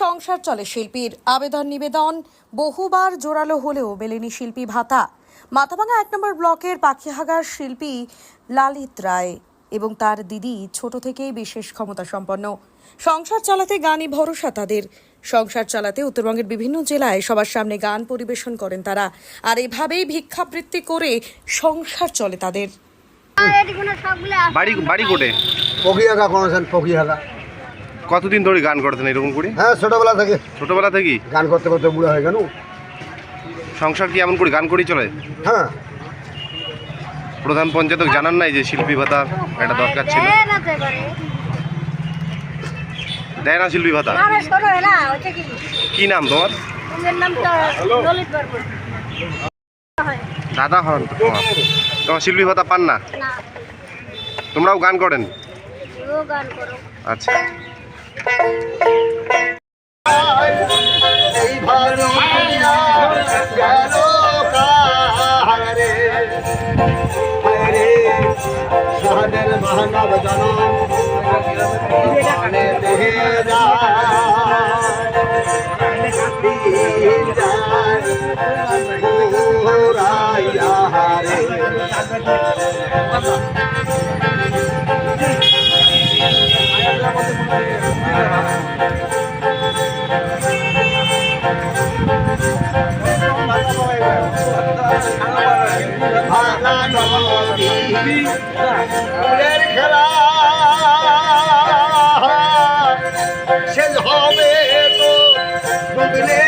সংসার চলে শিল্পীর। আবেদন নিবেদন বহুবার জোরালো হলেও মেলেনি শিল্পী ভাতা। মাথাভাঙা এক নম্বর ব্লকের পাখিহাগার শিল্পী লালিত রায় এবং তার দিদি ছোট থেকেই বিশেষ ক্ষমতা সম্পন্ন। সংসার চালাতে গানই ভরসা তাদের। সংসার চালাতে উত্তরবঙ্গের বিভিন্ন জেলায় সবার সামনে গান পরিবেশন করেন তারা। আর এভাবেই ভিক্ষাবৃত্তি করে সংসার চলে তাদের। বাড়ি বাড়ি কোটে? করেছেন কতদিন ধরে গান করতেন এরকম করে? হ্যাঁ ছোটবেলা থেকে। ছোটবেলা থেকেই গান করতে করতে বুড়ো হয়ে গেল সংসার কি এমন করে গান করেই চলে? হ্যাঁ। প্রধান পঞ্চায়েতক জানান নাই যে শিল্পী ভাতা একটা দরকার ছিল। দেয় না শিল্পী ভাতা? কি? নাম তোমার? দাদা হন তোমার তোমার শিল্পী ভাতা পান না? তোমরাও গান করেন? আচ্ছা। এই ভালো গেল কাহারে হায়রে ফুলের খেলা শেষ হবে তো ডুবলে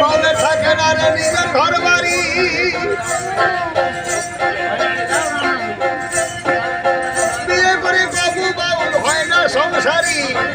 মনে থাকে না নিজের ঘর বাড়ি না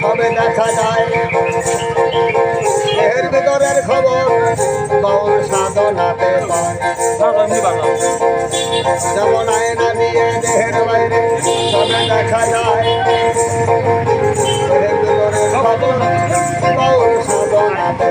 সবে দেখা যায়। এর ভিতরের খবর কম সাধনাতে যেমন আয়না দিয়ে দেহের বাইরে তবে দেখা যায়। এর ভিতরের খবর বাউল সাধনাতে